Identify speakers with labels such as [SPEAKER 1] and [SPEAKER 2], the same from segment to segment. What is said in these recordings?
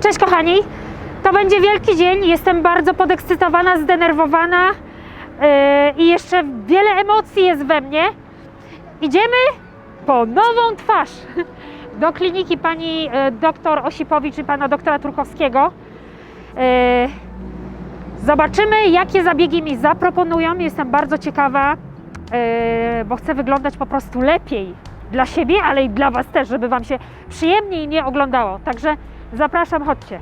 [SPEAKER 1] Cześć kochani, to będzie wielki dzień. Jestem bardzo podekscytowana, zdenerwowana yy, i jeszcze wiele emocji jest we mnie. Idziemy po nową twarz do kliniki pani y, doktor Osipowicz i pana doktora Turkowskiego. Yy, Zobaczymy, jakie zabiegi mi zaproponują. Jestem bardzo ciekawa, yy, bo chcę wyglądać po prostu lepiej dla siebie, ale i dla Was też, żeby Wam się przyjemniej nie oglądało. Także zapraszam, chodźcie.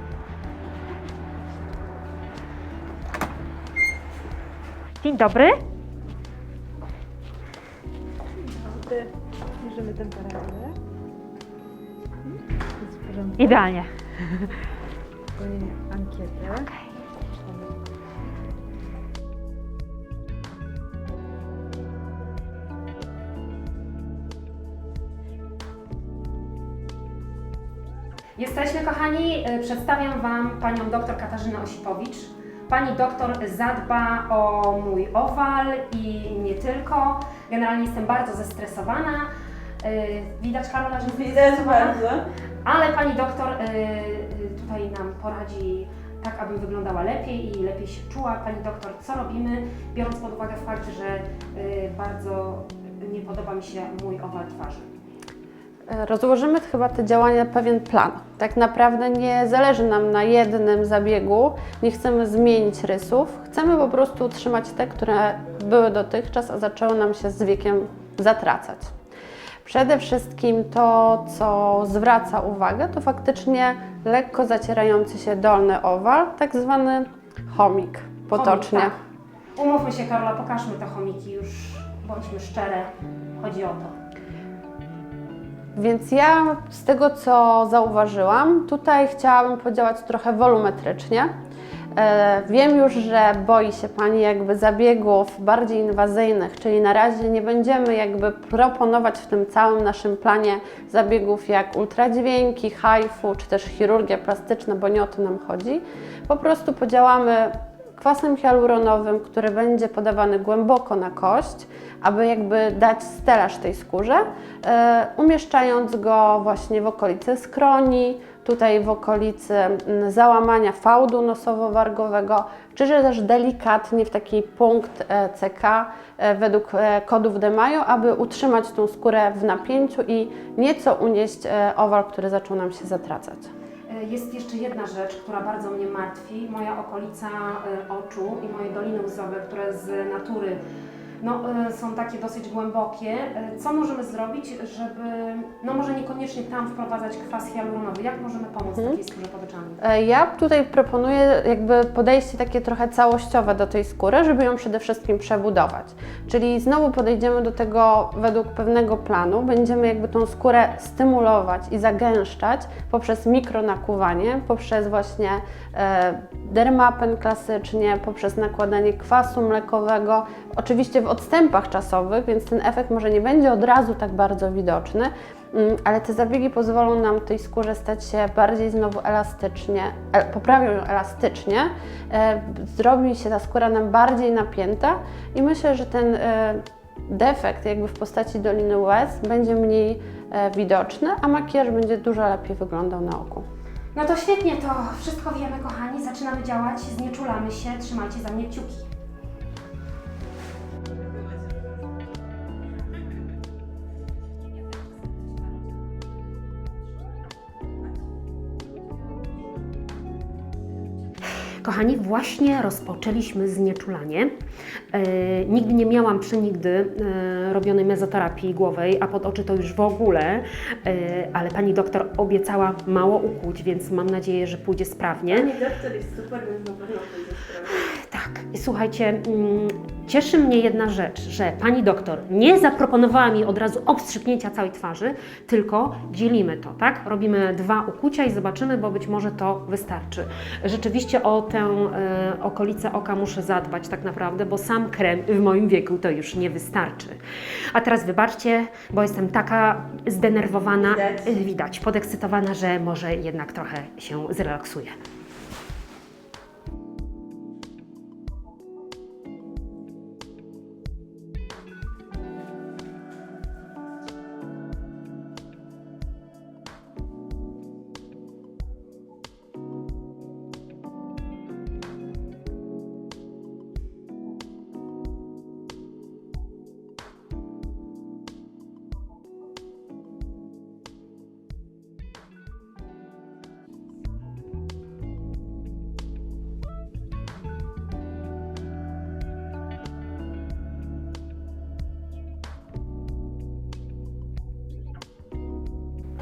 [SPEAKER 1] Dzień dobry.
[SPEAKER 2] Mierzymy temperaturę. Jest w porządku.
[SPEAKER 1] Idealnie.
[SPEAKER 2] Wypełnienie ankiety.
[SPEAKER 1] Jesteśmy, kochani. Y, Przedstawiam Wam panią doktor Katarzynę Osipowicz. Pani doktor zadba o mój owal i nie tylko. Generalnie jestem bardzo zestresowana. Y, Widać, Karola, że
[SPEAKER 2] Widać bardzo.
[SPEAKER 1] Ale pani doktor y, tutaj nam poradzi tak, aby wyglądała lepiej i lepiej się czuła. Pani doktor, co robimy, biorąc pod uwagę fakt, że bardzo nie podoba mi się mój owal twarzy.
[SPEAKER 3] Rozłożymy chyba te działania na pewien plan. Tak naprawdę nie zależy nam na jednym zabiegu, nie chcemy zmienić rysów, chcemy po prostu utrzymać te, które były dotychczas, a zaczęły nam się z wiekiem zatracać. Przede wszystkim to, co zwraca uwagę, to faktycznie lekko zacierający się dolny owal, tak zwany chomik potocznie.
[SPEAKER 1] Chomik, tak. Umówmy się, Karola, pokażmy te chomiki już, bądźmy szczere. Chodzi o to.
[SPEAKER 3] Więc ja z tego, co zauważyłam, tutaj chciałabym podziałać trochę wolumetrycznie. E, Wiem już, że boi się Pani jakby zabiegów bardziej inwazyjnych, czyli na razie nie będziemy jakby proponować w tym całym naszym planie zabiegów jak ultradźwięki, HIFU czy też chirurgia plastyczna, bo nie o to nam chodzi. Po prostu podziałamy kwasem hialuronowym, który będzie podawany głęboko na kość, aby jakby dać stelaż tej skórze, e, umieszczając go właśnie w okolicy skroni, tutaj w okolicy załamania fałdu nosowo-wargowego, czy też delikatnie w taki punkt e, CK e, według kodów DeMaio, aby utrzymać tą skórę w napięciu i nieco unieść owal, który zaczął nam się zatracać.
[SPEAKER 1] Y, Jest jeszcze jedna rzecz, która bardzo mnie martwi. Moja okolica y, oczu i moje doliny łzowe, które z natury no, y, są takie dosyć głębokie. Y, Co możemy zrobić, żeby, no może niekoniecznie tam wprowadzać kwas hialuronowy? Jak możemy pomóc
[SPEAKER 3] Mhm.
[SPEAKER 1] takiej skórze podeczalnej?
[SPEAKER 3] E, Ja tutaj proponuję jakby podejście takie trochę całościowe do tej skóry, żeby ją przede wszystkim przebudować. Czyli znowu podejdziemy do tego według pewnego planu, będziemy jakby tą skórę stymulować i zagęszczać poprzez mikronakuwanie, poprzez właśnie e, dermapen klasycznie, poprzez nakładanie kwasu mlekowego, oczywiście w odstępach czasowych, więc ten efekt może nie będzie od razu tak bardzo widoczny, Mm, ale te zabiegi pozwolą nam tej skórze stać się bardziej znowu elastycznie, e, poprawią ją elastycznie, e, zrobi się ta skóra nam bardziej napięta i myślę, że ten e, defekt jakby w postaci doliny łez będzie mniej widoczny, a makijaż będzie dużo lepiej wyglądał na oku.
[SPEAKER 1] No to świetnie, to wszystko wiemy, kochani. Zaczynamy działać, znieczulamy się, trzymajcie za mnie kciuki. Kochani, właśnie rozpoczęliśmy znieczulanie. E, nigdy nie miałam przenigdy e, robionej mezoterapii głowej, a pod oczy to już w ogóle, e, ale pani doktor obiecała mało ukuć, więc mam nadzieję, że pójdzie sprawnie.
[SPEAKER 2] Pani doktor jest super, więc na pewno pójdzie sprawnie.
[SPEAKER 1] Tak, słuchajcie, mm, cieszy mnie jedna rzecz, że pani doktor nie zaproponowała mi od razu obstrzyknięcia całej twarzy, tylko dzielimy to, tak? Robimy dwa ukucia i zobaczymy, bo być może to wystarczy. Rzeczywiście o tę e, okolicę oka muszę zadbać tak naprawdę, bo sam krem w moim wieku to już nie wystarczy. A teraz wybaczcie, bo jestem taka zdenerwowana,
[SPEAKER 2] Widać.
[SPEAKER 1] widać podekscytowana, że może jednak trochę się zrelaksuję.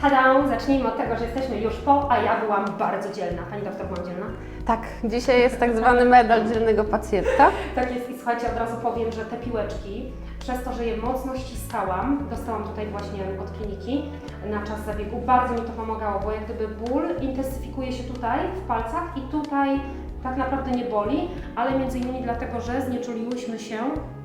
[SPEAKER 1] Tada! Zacznijmy od tego, że jesteśmy już po, a ja byłam bardzo dzielna. Pani doktor była dzielna?
[SPEAKER 3] Tak, dzisiaj jest tak zwany medal dzielnego pacjenta.
[SPEAKER 1] Tak jest i słuchajcie, od razu powiem, że te piłeczki, przez to, że je mocno ściskałam, dostałam tutaj właśnie od kliniki na czas zabiegu, bardzo mi to pomagało, bo jak gdyby ból intensyfikuje się tutaj w palcach i tutaj tak naprawdę nie boli, ale między innymi dlatego, że znieczuliłyśmy się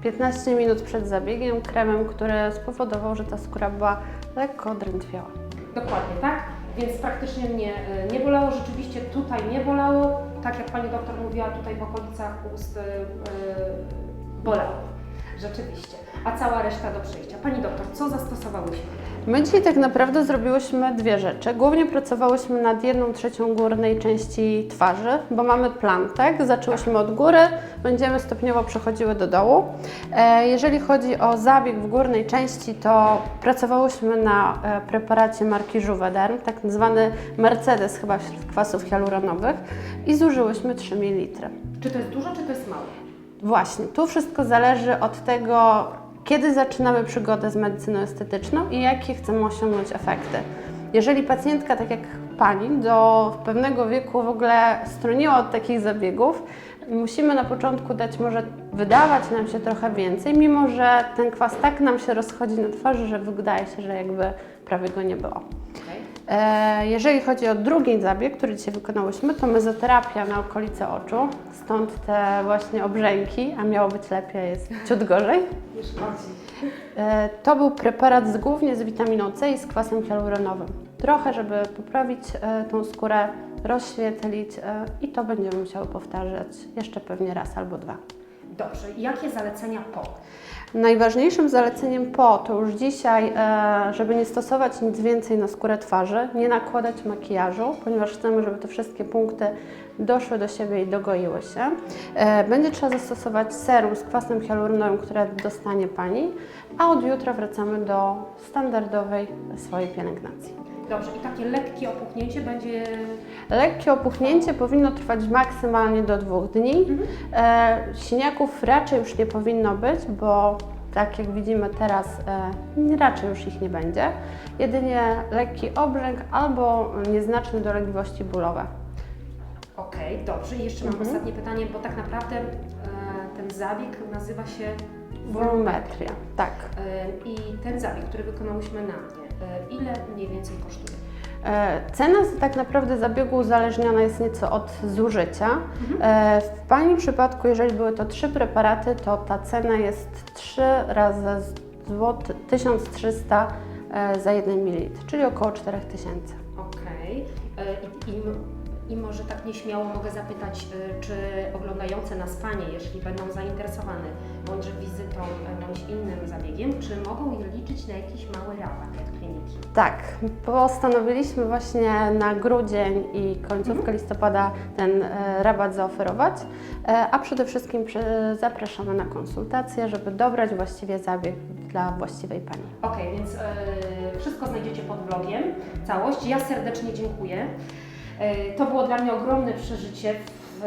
[SPEAKER 3] 15 minut przed zabiegiem kremem, który spowodował, że ta skóra była lekko drętwiała.
[SPEAKER 1] Dokładnie, tak? Więc praktycznie mnie y, nie bolało, rzeczywiście tutaj nie bolało, tak jak Pani doktor mówiła, tutaj w okolicach ust y, y, bolało. Rzeczywiście. A cała reszta do przejścia. Pani doktor, co zastosowałyśmy?
[SPEAKER 3] My dzisiaj tak naprawdę zrobiłyśmy dwie rzeczy. Głównie pracowałyśmy nad jedną trzecią górnej części twarzy, bo mamy plan, tak? Zaczęłyśmy od góry, będziemy stopniowo przechodziły do dołu. E, Jeżeli chodzi o zabieg w górnej części, to pracowałyśmy na e, preparacie marki Juvederm, tak zwany Mercedes chyba wśród kwasów hialuronowych i zużyłyśmy 3 ml.
[SPEAKER 1] Czy to jest dużo, czy to jest mało?
[SPEAKER 3] Właśnie, tu wszystko zależy od tego, kiedy zaczynamy przygodę z medycyną estetyczną i jakie chcemy osiągnąć efekty. Jeżeli pacjentka, tak jak Pani, do pewnego wieku w ogóle stroniła od takich zabiegów, musimy na początku dać może wydawać nam się trochę więcej, mimo że ten kwas tak nam się rozchodzi na twarzy, że wydaje się, że jakby prawie go nie było. E, Jeżeli chodzi o drugi zabieg, który dzisiaj wykonałyśmy, to mezoterapia na okolice oczu. Stąd te właśnie obrzęki, a miało być lepiej, jest ciut gorzej. E, To był preparat z, głównie z witaminą C i z kwasem hialuronowym. Trochę, żeby poprawić e, tą skórę, rozświetlić i to będziemy musiały powtarzać jeszcze pewnie raz albo dwa.
[SPEAKER 1] Dobrze. Jakie zalecenia po?
[SPEAKER 3] Najważniejszym zaleceniem po to już dzisiaj, e, żeby nie stosować nic więcej na skórę twarzy, nie nakładać makijażu, ponieważ chcemy, żeby te wszystkie punkty doszły do siebie i dogoiły się. E, Będzie trzeba zastosować serum z kwasem hialuronowym, które dostanie Pani, a od jutra wracamy do standardowej swojej pielęgnacji.
[SPEAKER 1] Dobrze. I takie lekkie opuchnięcie będzie...
[SPEAKER 3] Lekkie opuchnięcie powinno trwać maksymalnie do dwóch dni. E, siniaków raczej już nie powinno być, bo tak jak widzimy teraz, e, raczej już ich nie będzie. Jedynie lekki obrzęk albo nieznaczne dolegliwości bólowe.
[SPEAKER 1] Okej, dobrze. I jeszcze mam
[SPEAKER 3] Mhm.
[SPEAKER 1] ostatnie pytanie, bo tak naprawdę e, ten zabieg nazywa się
[SPEAKER 3] Wolumetria, tak.
[SPEAKER 1] E, I ten zabieg, który wykonałyśmy na mnie, e, ile mniej więcej kosztuje?
[SPEAKER 3] E, Cena tak naprawdę zabiegu uzależniona jest nieco od zużycia. E, W Pani przypadku, jeżeli były to trzy preparaty, to ta cena jest 3 razy złot, 1300 e, za 1 ml, czyli około 4000.
[SPEAKER 1] Okej. E, I, i, I może tak nieśmiało mogę zapytać, e, czy oglądające nas Panie, jeśli będą zainteresowane bądźże wizytą, bądź innym zabiegiem, czy mogą liczyć na jakiś mały rabat od kliniki?
[SPEAKER 3] Tak, postanowiliśmy właśnie na grudzień i końcówkę listopada ten e, rabat zaoferować, e, a przede wszystkim zapraszamy na konsultacje, żeby dobrać właściwie zabieg dla właściwej Pani.
[SPEAKER 1] Okej, więc e, wszystko znajdziecie pod vlogiem, całość. Ja serdecznie dziękuję. E, to było dla mnie ogromne przeżycie, w,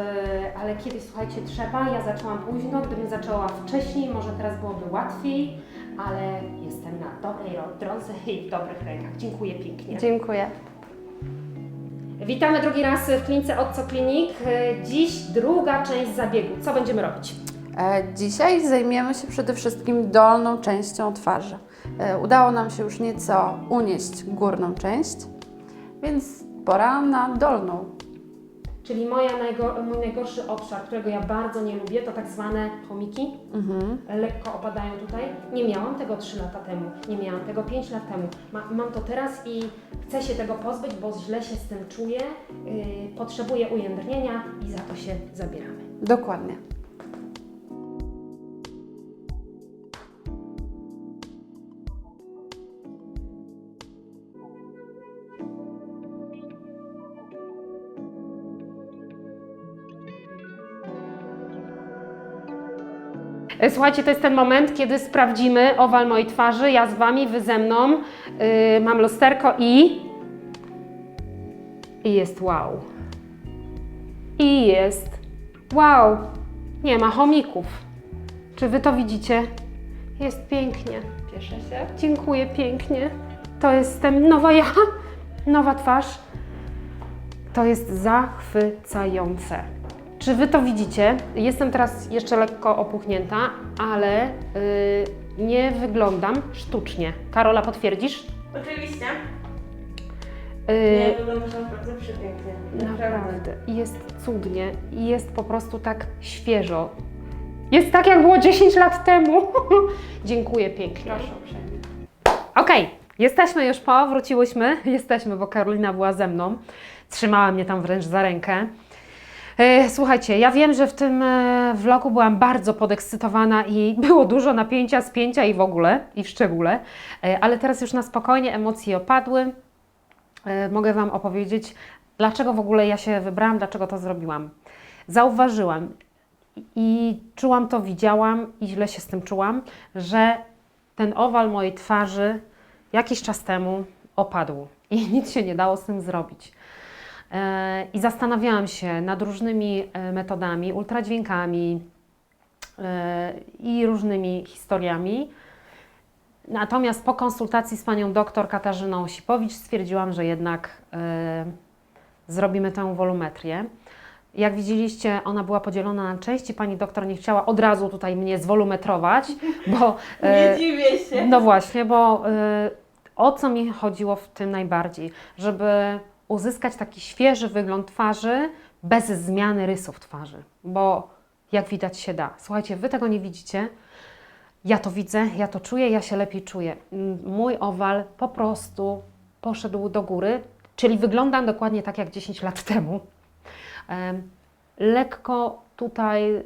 [SPEAKER 1] ale kiedyś, słuchajcie, trzeba. Ja zaczęłam późno, gdybym zaczęła wcześniej, może teraz byłoby łatwiej, ale jestem na dobrej ro- drodze i w dobrych rękach. Dziękuję pięknie.
[SPEAKER 3] Dziękuję.
[SPEAKER 1] Witamy drugi raz w klinice Otco Klinik. E, Dziś druga część zabiegu. Co będziemy robić?
[SPEAKER 3] E, Dzisiaj zajmiemy się przede wszystkim dolną częścią twarzy. Udało nam się już nieco unieść górną część, więc pora na dolną.
[SPEAKER 1] Czyli moja mój najgorszy obszar, którego ja bardzo nie lubię, to tak zwane chomiki.
[SPEAKER 3] Mhm.
[SPEAKER 1] lekko opadają tutaj. Nie miałam tego 3 lata temu, nie miałam tego 5 lat temu. Ma, mam to teraz i chcę się tego pozbyć, bo źle się z tym czuję. Yy, potrzebuję ujędrnienia i za to się zabieramy.
[SPEAKER 3] Dokładnie.
[SPEAKER 1] Słuchajcie, to jest ten moment, kiedy sprawdzimy owal mojej twarzy. Ja z Wami, Wy ze mną. Yy, mam lusterko i... I jest wow. I jest wow. Nie ma chomików. Czy Wy to widzicie? Jest pięknie.
[SPEAKER 2] Cieszę się.
[SPEAKER 1] Dziękuję pięknie. To jestem nowa ja. nowa twarz. To jest zachwycające. Czy Wy to widzicie? Jestem teraz jeszcze lekko opuchnięta, ale yy, nie wyglądam sztucznie. Karola, potwierdzisz?
[SPEAKER 2] Oczywiście.
[SPEAKER 1] Yy,
[SPEAKER 2] Nie, wyglądasz naprawdę przepięknie.
[SPEAKER 1] Naprawdę. Jest cudnie. I jest po prostu tak świeżo. Jest tak, jak było 10 lat temu. Dziękuję pięknie.
[SPEAKER 2] Proszę uprzejmie.
[SPEAKER 1] Okej, jesteśmy już po, wróciłyśmy. Jesteśmy, bo Karolina była ze mną. Trzymała mnie tam wręcz za rękę. E, Słuchajcie, ja wiem, że w tym e, vlogu byłam bardzo podekscytowana i było dużo napięcia, spięcia i w ogóle, i w szczególe, E, ale teraz już na spokojnie emocje opadły. Mogę Wam opowiedzieć, dlaczego w ogóle ja się wybrałam, dlaczego to zrobiłam. Zauważyłam i czułam to, widziałam i źle się z tym czułam, że ten owal mojej twarzy jakiś czas temu opadł i nic się nie dało z tym zrobić. E, I zastanawiałam się nad różnymi e, metodami, ultradźwiękami e, i różnymi historiami. Natomiast po konsultacji z panią doktor Katarzyną Sipowicz stwierdziłam, że jednak zrobimy tę wolumetrię. Jak widzieliście, ona była podzielona na części. Pani doktor nie chciała od razu tutaj mnie zwolumetrować, bo.
[SPEAKER 2] Nie dziwię się.
[SPEAKER 1] no właśnie, bo o co mi chodziło w tym najbardziej? Żeby uzyskać taki świeży wygląd twarzy bez zmiany rysów twarzy, bo jak widać się da. Słuchajcie, Wy tego nie widzicie. Ja to widzę, ja to czuję, ja się lepiej czuję. Mm, Mój owal po prostu poszedł do góry, czyli wyglądam dokładnie tak jak 10 lat temu. Em, Lekko tutaj y,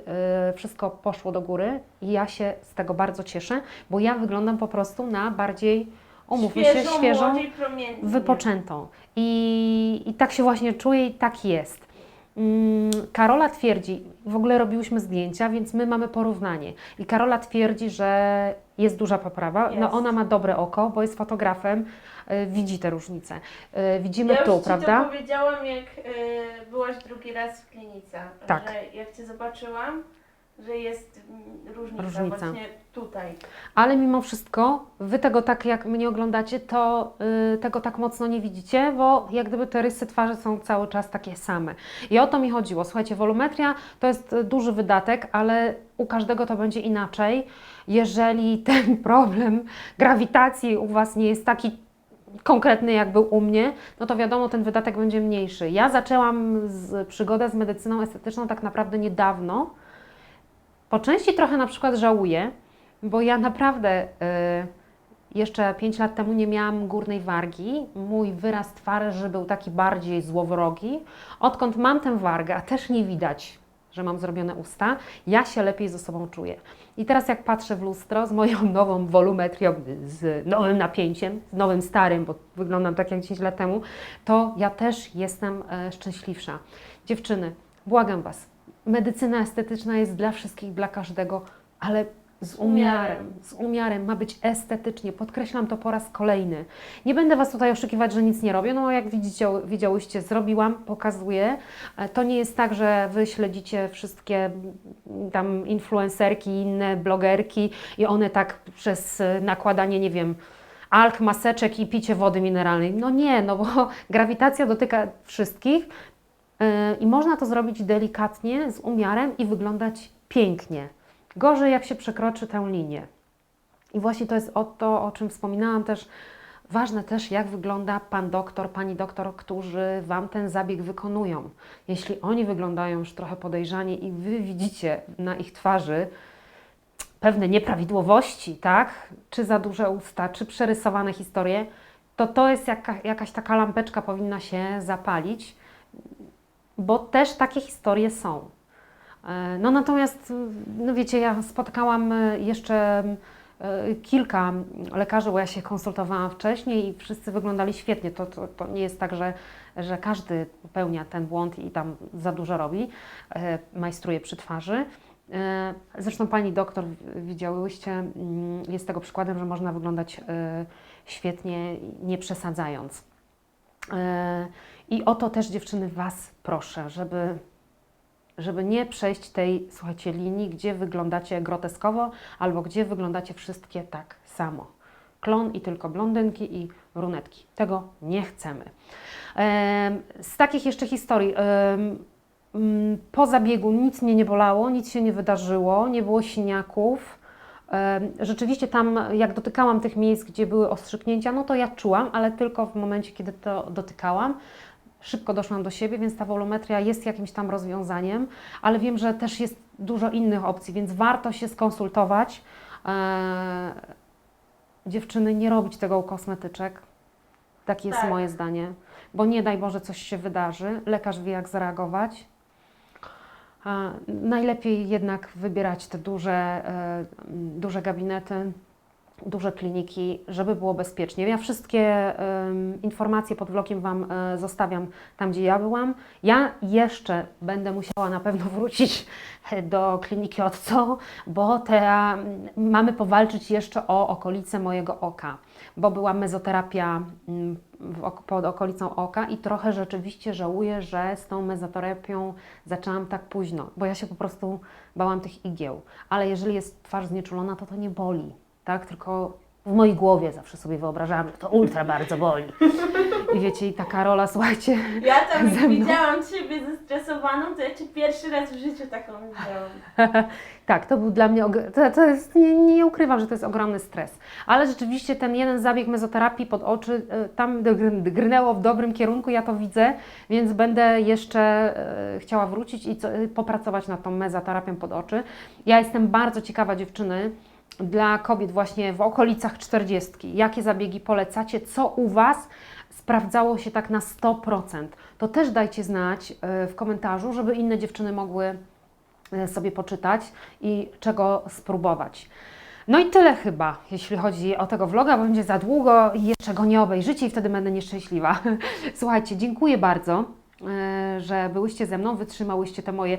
[SPEAKER 1] wszystko poszło do góry i ja się z tego bardzo cieszę, bo ja wyglądam po prostu na bardziej, umówmy się, świeżą,
[SPEAKER 2] młodziej, promiennie.
[SPEAKER 1] wypoczętą. I, I tak się właśnie czuję i tak jest. Mm, Karola twierdzi, w ogóle robiłyśmy zdjęcia, więc my mamy porównanie. I Karola twierdzi, że jest duża poprawa. No
[SPEAKER 2] Jest.
[SPEAKER 1] ona ma dobre oko, bo jest fotografem, y, widzi te różnice. Y, widzimy
[SPEAKER 2] ja
[SPEAKER 1] tu,
[SPEAKER 2] już Ci
[SPEAKER 1] prawda?
[SPEAKER 2] to powiedziałam, jak y, byłaś drugi raz w klinice.
[SPEAKER 1] Tak.
[SPEAKER 2] Że jak Cię zobaczyłam, że jest mm, różnica,
[SPEAKER 1] Różnica.
[SPEAKER 2] właśnie tutaj.
[SPEAKER 1] Ale mimo wszystko, wy tego tak jak mnie oglądacie, to y, tego tak mocno nie widzicie, bo jak gdyby te rysy twarzy są cały czas takie same. I o to mi chodziło. Słuchajcie, wolumetria to jest y, duży wydatek, ale u każdego to będzie inaczej. Jeżeli ten problem grawitacji u Was nie jest taki konkretny, jak był u mnie, no to wiadomo, ten wydatek będzie mniejszy. Ja zaczęłam z, przygodę z medycyną estetyczną tak naprawdę niedawno. Po części trochę na przykład żałuję, bo ja naprawdę y, jeszcze 5 lat temu nie miałam górnej wargi. Mój wyraz twarzy był taki bardziej złowrogi. Odkąd mam tę wargę, a też nie widać, że mam zrobione usta, ja się lepiej ze sobą czuję. I teraz jak patrzę w lustro z moją nową wolumetrią, z nowym napięciem, z nowym starym, bo wyglądam tak jak 10 lat temu, to ja też jestem e, szczęśliwsza. Dziewczyny, błagam Was, medycyna estetyczna jest dla wszystkich, dla każdego, ale z umiarem, z umiarem ma być estetycznie. Podkreślam to po raz kolejny. Nie będę Was tutaj oszukiwać, że nic nie robię. No jak widzicie, widziałyście, zrobiłam, pokazuję. E, To nie jest tak, że Wy śledzicie wszystkie mm, tam influencerki, inne blogerki i one tak przez nakładanie, nie wiem, alk, maseczek i picie wody mineralnej. No nie, no bo grawitacja dotyka wszystkich i można to zrobić delikatnie, z umiarem i wyglądać pięknie. Gorzej, jak się przekroczy tę linię. I właśnie to jest o to, o czym wspominałam też. Ważne też, jak wygląda pan doktor, pani doktor, którzy Wam ten zabieg wykonują. Jeśli oni wyglądają już trochę podejrzanie i Wy widzicie na ich twarzy pewne nieprawidłowości, tak? Czy za duże usta, czy przerysowane historie, to to jest jaka, jakaś taka lampeczka powinna się zapalić, bo też takie historie są. E, No natomiast, no wiecie, ja spotkałam e, jeszcze e, kilka lekarzy, bo ja się konsultowałam wcześniej i wszyscy wyglądali świetnie. To, to, to nie jest tak, że, że każdy popełnia ten błąd i tam za dużo robi, majstruje przy twarzy. Zresztą pani doktor, widziałyście, mm, jest tego przykładem, że można wyglądać świetnie, nie przesadzając. I o to też dziewczyny Was proszę, żeby żeby nie przejść tej, słuchajcie, linii, gdzie wyglądacie groteskowo albo gdzie wyglądacie wszystkie tak samo. klon i tylko blondynki i brunetki. Tego nie chcemy. Em, Z takich jeszcze historii. mm, Po zabiegu nic mnie nie bolało, nic się nie wydarzyło, nie było siniaków. Rzeczywiście tam, jak dotykałam tych miejsc, gdzie były ostrzyknięcia, no to ja czułam, ale tylko w momencie, kiedy to dotykałam. Szybko doszłam do siebie, więc ta wolumetria jest jakimś tam rozwiązaniem, ale wiem, że też jest dużo innych opcji, więc warto się skonsultować. E, dziewczyny, nie robić tego u kosmetyczek. Takie jest
[SPEAKER 2] Tak.
[SPEAKER 1] moje zdanie, bo nie daj Boże coś się wydarzy. Lekarz wie, jak zareagować. A najlepiej jednak wybierać te duże, e, duże gabinety, duże kliniki, żeby było bezpiecznie. Ja wszystkie em, informacje pod vlogiem Wam e, zostawiam tam, gdzie ja byłam. Ja jeszcze będę musiała na pewno wrócić do kliniki Otco, bo te, mamy powalczyć jeszcze o okolice mojego oka, bo była mezoterapia w, pod okolicą oka i trochę rzeczywiście żałuję, że z tą mezoterapią zaczęłam tak późno, bo ja się po prostu bałam tych igieł. Ale jeżeli jest twarz znieczulona, to to nie boli, tak? Tylko w mojej głowie zawsze sobie wyobrażałam, że to ultra bardzo boli. I wiecie, i taka rola, słuchajcie,
[SPEAKER 2] Ja tam
[SPEAKER 1] Ze mną.
[SPEAKER 2] widziałam Ciebie zestresowaną, to ja Cię pierwszy raz w życiu taką widziałam.
[SPEAKER 1] Tak, to był dla mnie, to, to jest, nie, nie ukrywam, że to jest ogromny stres. Ale rzeczywiście ten jeden zabieg mezoterapii pod oczy, e, tam grnęło w dobrym kierunku, ja to widzę, więc będę jeszcze e, chciała wrócić i co, e, popracować nad tą mezoterapią pod oczy. Ja jestem bardzo ciekawa dziewczyny, dla kobiet właśnie w okolicach 40. Jakie zabiegi polecacie? Co u Was sprawdzało się tak na 100%? To też dajcie znać e, w komentarzu, żeby inne dziewczyny mogły e, sobie poczytać i czego spróbować. No i tyle chyba, jeśli chodzi o tego vloga, bo będzie za długo i jeszcze go nie obejrzycie i wtedy będę nieszczęśliwa. Słuchajcie, dziękuję bardzo, e, że byłyście ze mną, wytrzymałyście te moje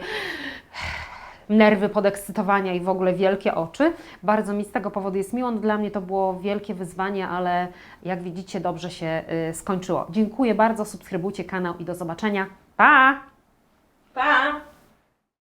[SPEAKER 1] nerwy podekscytowania i w ogóle wielkie oczy. Bardzo mi z tego powodu jest miło. No, Dla mnie to było wielkie wyzwanie, ale jak widzicie, dobrze się y, skończyło. Dziękuję bardzo, subskrybujcie kanał i do zobaczenia. Pa!
[SPEAKER 2] Pa!